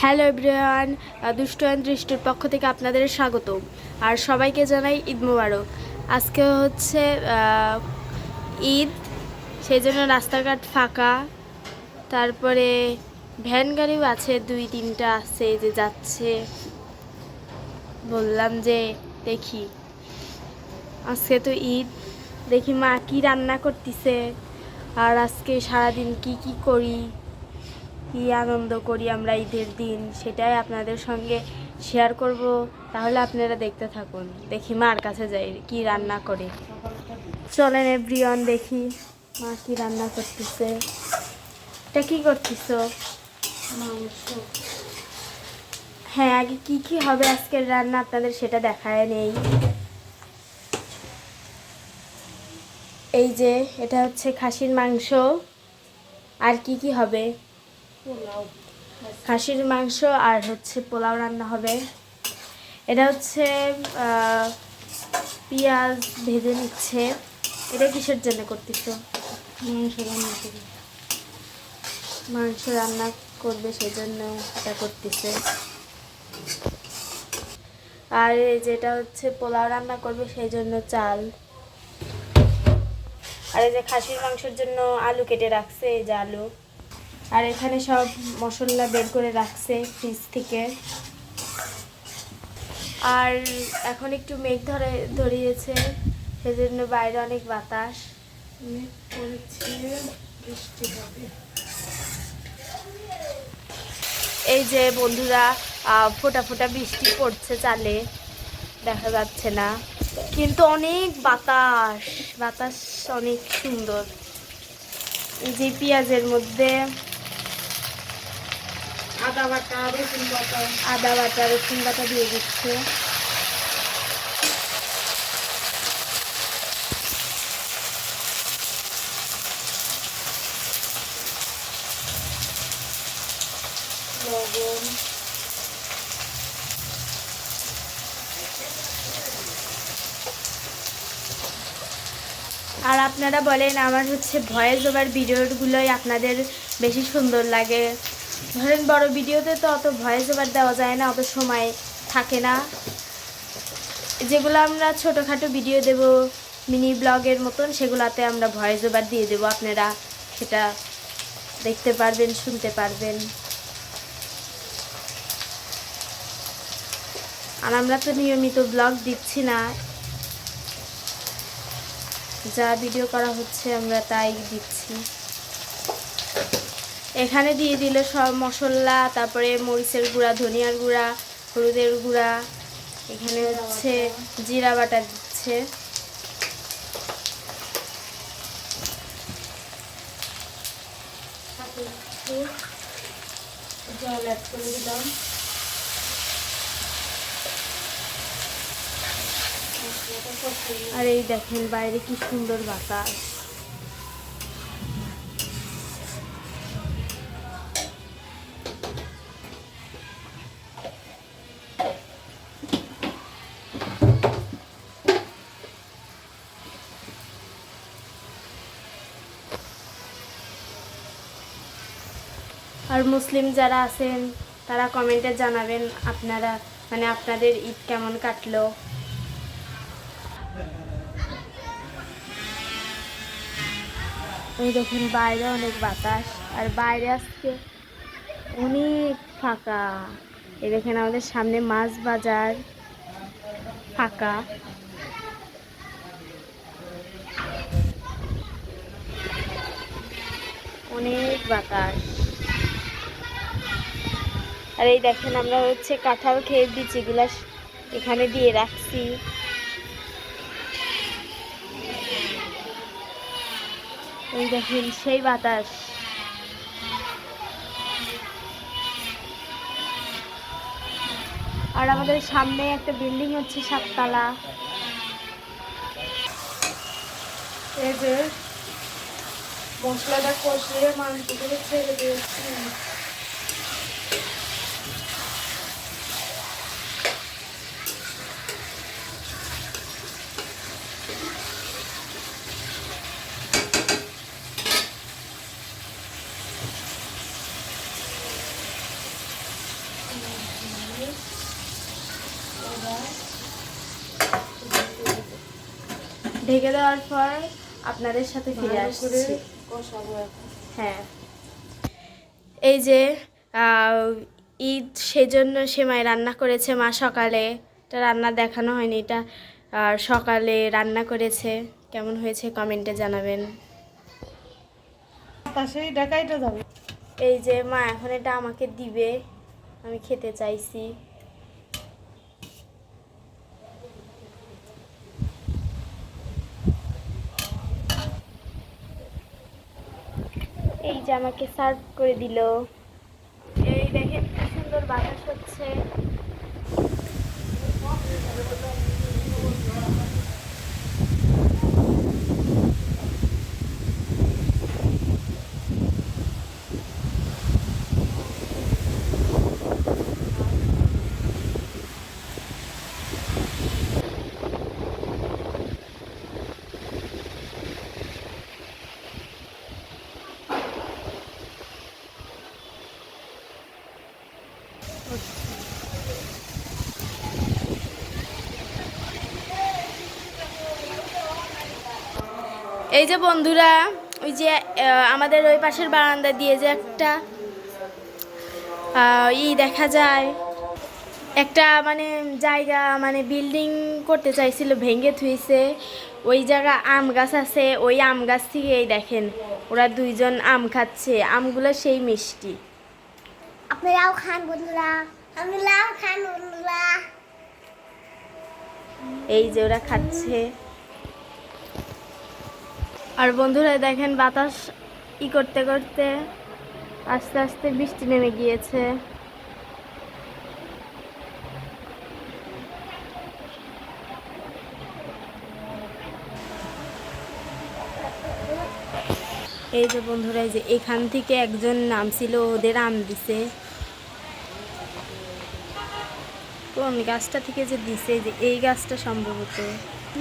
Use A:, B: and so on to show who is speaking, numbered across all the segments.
A: Hello everyone দুষ্ট দৃষ্টির পক্ষ থেকে আপনাদের স্বাগত আর সবাইকে জানাই ঈদ মুবারক। আজকে হচ্ছে ঈদ, সেই জন্য রাস্তাঘাট ফাঁকা। তারপরে ভ্যান গাড়িও আছে, দুই তিনটা আছে যে যাচ্ছে। বললাম যে দেখি। আজকে তো ঈদ, দেখি মা কি রান্না করতেছে। আর আজকে সারাদিন কি কি করি। কি আনন্দ করি আমরা ঈদের দিন, সেটাই আপনাদের সঙ্গে শেয়ার করব। তাহলে আপনারা দেখতে থাকুন। দেখি মার কাছে যাই, কি রান্না করে। চলেন এভরিওয়ান দেখি, মা কি রান্না করতেছে। এটা কি করতেছ? হ্যাঁ আগে কি কি হবে আজকের রান্না আপনাদের সেটা দেখায় নেই। এই যে, এটা হচ্ছে খাসির মাংস। আর কি কি হবে? খাসির মাংস আর হচ্ছে পোলাও রান্না হবে। এটা হচ্ছে পেঁয়াজ ভেজে নিচ্ছে। এটা কিসের জন্য করতেছো?
B: মাংস রান্না করি
A: মাংস রান্না করবে সেজন্য এটা করতেছে। আর এই যেটা হচ্ছে পোলাও রান্না করবে সেই জন্য চাল। আর এই যে খাসির মাংসের জন্য আলু কেটে রাখছে এই যে আলু। আর এখানে সব মশলা বের করে রাখছে ফ্রিজ থেকে। আর এখন একটু মেঘ ধরে ধরিয়েছে সেজন্য বাইরে অনেক বাতাস। এই যে বন্ধুরা আহ, ফোটা ফোঁটা বৃষ্টি পড়ছে চালে দেখা যাচ্ছে না। কিন্তু অনেক বাতাস বাতাস অনেক সুন্দর। এই যে পেঁয়াজের মধ্যে
B: আদা বাটা রসুন বাটা।
A: আদা বাটা রসুন বাটা দিয়ে দিচ্ছে।
B: লবণ।
A: আর আপনারা বলেন আমার হচ্ছে ভয়েস ওভার ভিডিওগুলোই আপনাদের বেশি সুন্দর লাগে। ধরেন বড় ভিডিওতে তো অত ভয়েস ওভার দেওয়া যায় না, অত সময় থাকে না। যেগুলো আমরা ছোটোখাটো ভিডিও দেব মিনি ব্লগের মতন, সেগুলোতে আমরা ভয়েস ওভার দিয়ে দেবো। আপনারা সেটা দেখতে পারবেন, শুনতে পারবেন। আর আমরা তো নিয়মিত ব্লগ দিচ্ছি না। যা ভিডিও করা হচ্ছে, আমরা তাই দিচ্ছি। এখানে দিয়ে দিল সব মশলা, তারপরে মরিচের গুঁড়া, ধনিয়ার গুঁড়া, হলুদের গুঁড়া, এখানে হচ্ছে জিরা বাটা দিচ্ছে। আর এই দেখেন বাইরে কি সুন্দর বাতাস আর মুসলিম যারা আছেন, তারা কমেন্টে জানাবেন আপনারা মানে আপনাদের ঈদ কেমন কাটলো। ওই দেখুন, বাইরে অনেক বাতাস, আর বাইরে আজকে অনেক ফাঁকা। এই দেখেন, আমাদের সামনে মাছ বাজার ফাঁকা। অনেক বাতাস। আর এই দেখেন আমরা হচ্ছে কাঁঠাল খেয়ে বিচিগুলা এখানে দিয়ে রাখছি। এই দেখেন সেই বাতাস। আর আমাদের সামনে একটা বিল্ডিং হচ্ছে সাততলা।
B: এই যে মশলাটা কষিয়ে মাংসগুলো ছেড়ে দিয়েছি।
A: ঢেকে দেওয়ার পর আপনাদের সাথে ফিরে আসছি। হ্যাঁ। এই যে ঈদ সেজন্য সেমাই রান্না করেছে মা সকালে। এটা রান্না দেখানো হয়নি এটা সকালে রান্না করেছে। কেমন হয়েছে কমেন্টে জানাবেন। এই যে মা এখন এটা আমাকে দিবে আমি খেতে চাইছি। এই যে আমাকে সার্ভ করে দিল। এই দেখেন কি সুন্দর বাতাস হচ্ছে। এই যে বন্ধুরা ওই যে আমাদের ওই পাশের বারান্দা দিয়ে যে একটা ই দেখা যায়। একটা মানে জায়গা মানে বিল্ডিং করতে চাইছিল ভেঙে থুইছে। ওই জায়গা আম গাছ আছে ওই আম গাছ থেকে এই দেখেন ওরা দুইজন আম খাচ্ছে। আমগুলো সেই মিষ্টি।
C: আপনারাও খান বন্ধুরা। আপনারাও খান বন্ধুরা।
A: এই যে ওরা খাচ্ছে। আর বন্ধুরা দেখেন বাতাস ই করতে করতে আস্তে আস্তে বৃষ্টি নেমে গিয়েছে। এই যে বন্ধুরা এই যে এখান থেকে একজন নামছিল ওদের আম দিছে। কোন গাছটা থেকে যে দিছে যে এই গাছটা সম্ভবত।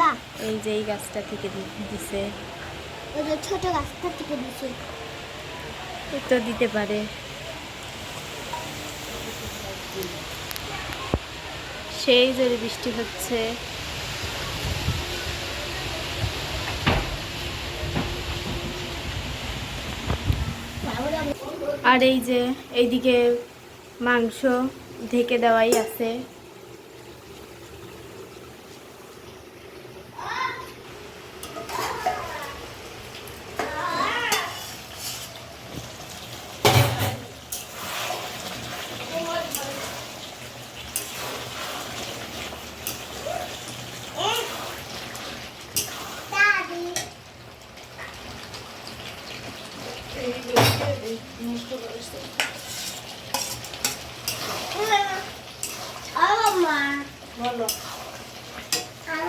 C: না।
A: এই যে এই গাছটা থেকে দিছে।
C: ওই যে ছোট গাছটা থেকে দিছে
A: তো দিতে পারে। সেই জোরে বৃষ্টি হচ্ছে। আর এই যে, এইদিকে মাংস ঢেকে দেওয়াই আছে
C: দাদি আমার
B: বলো
C: লাম ধান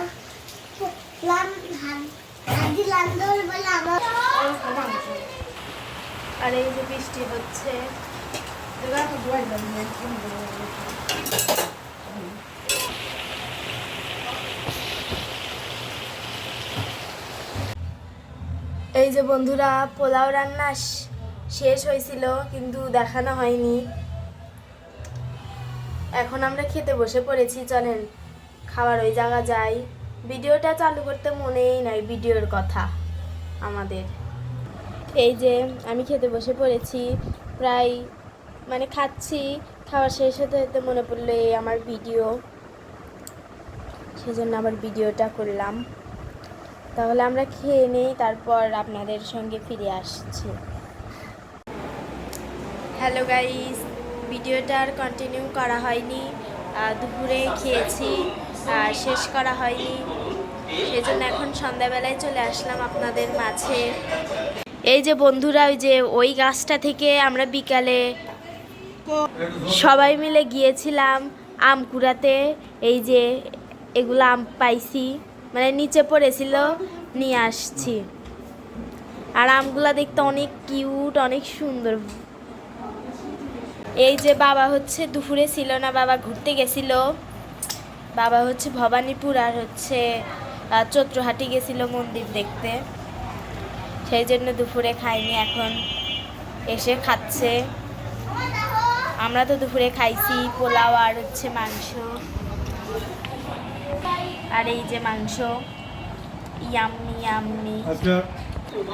C: দাদি লান্দল বলে আমার
B: অল্প মাংস
A: আর এই যে বৃষ্টি হচ্ছে। এই যে বন্ধুরা, পোলাও রান্না শেষ হয়েছিল, কিন্তু দেখানো হয়নি। এখন আমরা খেতে বসে পড়েছি, চলেন, খাবার ওই জায়গা যাই। ভিডিওটা চালু করতে মনেই নাই ভিডিওর কথা আমাদের। এই যে আমি খেতে বসে পড়েছি, প্রায় মানে খাচ্ছি, খাওয়া শেষ হতে হতে মনে পড়ল এই আমার ভিডিও। সেজন্য আবার ভিডিওটা করলাম। তাহলে আমরা খেয়ে নেই, তারপর আপনাদের সঙ্গে ফিরে আসছি। হ্যালো গাইস, ভিডিওটা আর কন্টিনিউ করা হয়নি। দুপুরে খেয়েছি। শেষ করা হয়নি। সেজন্য এখন সন্ধ্যাবেলায় চলে আসলাম আপনাদের মাঝে। এই যে বন্ধুরা, ওই যে ওই গাছটা থেকে আমরা বিকালে সবাই মিলে গিয়েছিলাম আম কুড়াতে। এই যে এগুলো আম পাইছি মানে নিচে পড়েছিল, নিয়ে আসছি। আর আমগুলা দেখতে অনেক কিউট, অনেক সুন্দর। এই যে বাবা হচ্ছে, দুপুরে ছিল না, বাবা ঘুরতে গেছিল। বাবা হচ্ছে ভবানীপুর আর হচ্ছে চৈত্রহাটি গেছিল মন্দির দেখতে। সেই জন্য দুপুরে খাইনি এখন এসে খাচ্ছে। আমরা তো দুপুরে খাইছি পোলাও আর হচ্ছে মাংস। আর এই যে মাংস ইয়াম্মি ইয়াম্মি।
B: আচ্ছা।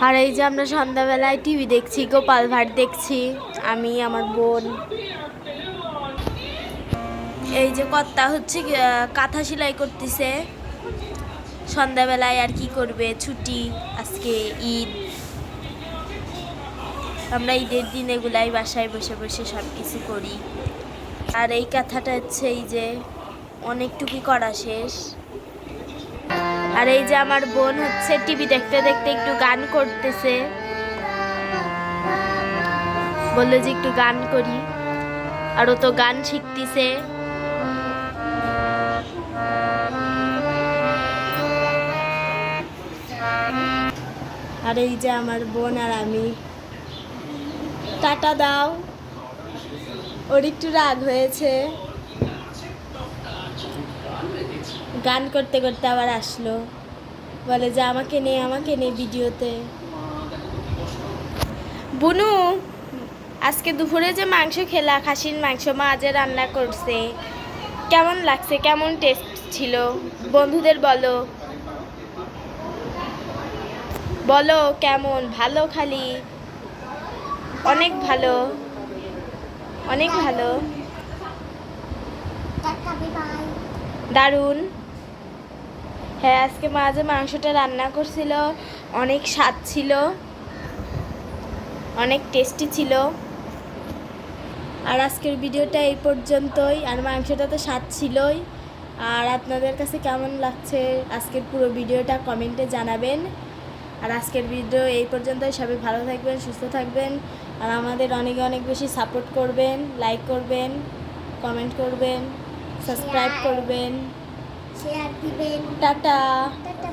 A: আর এই যে আমরা সন্ধ্যাবেলায় টিভি দেখছি গোপাল ভাট দেখছি আমি আমার বোন। এই যে কর্তা হচ্ছে কাঁথা সেলাই করতেছে। সন্ধ্যাবেলায় আর কি করবে, ছুটি, আজকে ঈদ। আমরা ঈদের দিন এগুলাই বাসায় বসে বসে সব কিছু করি। আর এই কাঁথাটা হচ্ছে এই যে অনেকটুকু করা শেষ। আর এই যে আমার বোন হচ্ছে টিভি দেখতে দেখতে একটু গান করতেছে। বলল যে একটু গান করি। আর ও তো গান শিখতেছে। আর এই যে আমার বোন আর আমি। টাটা দাও। ওর একটু রাগ হয়েছে। গান করতে করতে আবার আসলো। বলে যে, আমাকে নে আমাকে নে ভিডিওতে। বুনু, আজকে দুপুরে যে মাংস খেলা, খাসির মাংস, মা যে রান্না করছে। কেমন লাগছে? কেমন টেস্ট ছিল? বন্ধুদের বলো। বলো, কেমন? ভালো খালি? অনেক ভালো। অনেক ভালো। দারুণ। হ্যাঁ আজকে মা যে মাংসটা রান্না করছিল, অনেক স্বাদ ছিল। অনেক টেস্টি ছিল। আর আজকের ভিডিওটা এই পর্যন্তই। আর মাংসটা তো স্বাদ ছিলই। আর আপনাদের কাছে কেমন লাগছে আজকের পুরো ভিডিওটা কমেন্টে জানাবেন। আর আজকের ভিডিও এই পর্যন্তই। সবাই ভালো থাকবেন সুস্থ থাকবেন। আর আমাদের অনেক অনেক বেশি সাপোর্ট করবেন লাইক করবেন কমেন্ট করবেন সাবস্ক্রাইব করবেন।
C: শেয়ার দিবেন।
A: টাটা।
C: টাটা